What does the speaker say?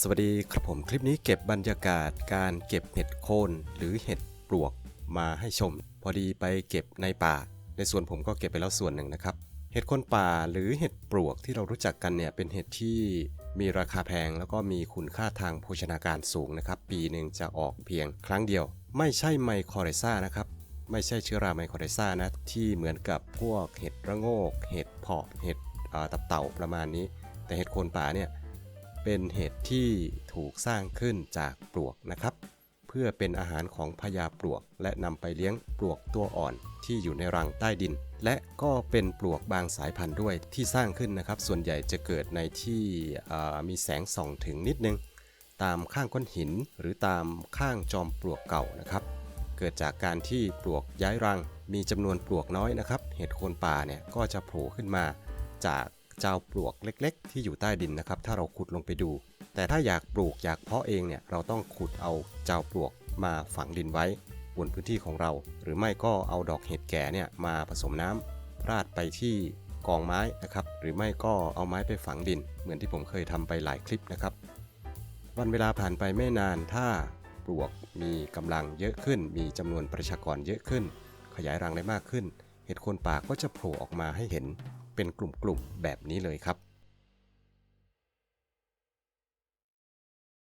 สวัสดีครับผมคลิปนี้เก็บบรรยากาศการเก็บเห็ดโคนหรือเห็ดปลวกมาให้ชม พอดีไปเก็บในป่า ในส่วนผมก็เก็บไปแล้วส่วนหนึ่งนะครับ เห็ดโคนป่าหรือเห็ดปลวกที่เรารู้จักกันเนี่ยเป็นเห็ดที่มีราคาแพงแล้วก็มีคุณค่าทางโภชนาการสูงนะครับ ปีหนึ่งจะออกเพียงครั้งเดียว ไม่ใช่ไมโครไรซ่านะครับไม่ใช่เชื้อราไมโครไรซ่านะที่เหมือนกับพวกเห็ดระโงก เห็ดเพาะเห็ดตับเต่าประมาณนี้ แต่เห็ดโคนป่าเนี่ย เป็นเห็ดที่ถูกสร้างขึ้นจากปลวกนะครับ เพื่อเป็นอาหารของพญาปลวก และนำไปเลี้ยงปลวกตัวอ่อนที่อยู่ในรังใต้ดิน และก็เป็นปลวกบางสายพันธุ์ด้วยที่สร้างขึ้นนะครับ ส่วนใหญ่จะเกิดในที่มีแสงส่องถึงนิดนึง ตามข้างก้อนหินหรือตามข้างจอมปลวกเก่านะครับ เกิดจากการที่ปลวกย้ายรังมีจำนวนปลวกน้อยนะครับ เห็ดโคนป่าเนี่ยก็จะโผล่ขึ้นมาจาก จ้าปลวกเล็ก ๆ ที่อยู่ใต้ดินนะครับ ถ้าเราขุดลงไปดู แต่ถ้าอยากปลูกอยากเพาะเองเนี่ยเราต้องขุดเอาเจ้าปลวกมาฝังดินไว้ บนพื้นที่ของเรา หรือไม่ก็เอาดอกเห็ดแก่เนี่ยมาผสมน้ำราดไปที่กองไม้นะครับ หรือไม่ก็เอาไม้ไปฝังดิน เหมือนที่ผมเคยทำไปหลายคลิปนะครับ วันเวลาผ่านไปไม่นานถ้าปลวกมีกำลังเยอะขึ้น มีจำนวนประชากรเยอะขึ้น ขยายรังได้มากขึ้น เห็ดโคนป่าก็จะโผล่ออกมาให้เห็น เป็นกลุ่มๆแบบนี้เลยครับ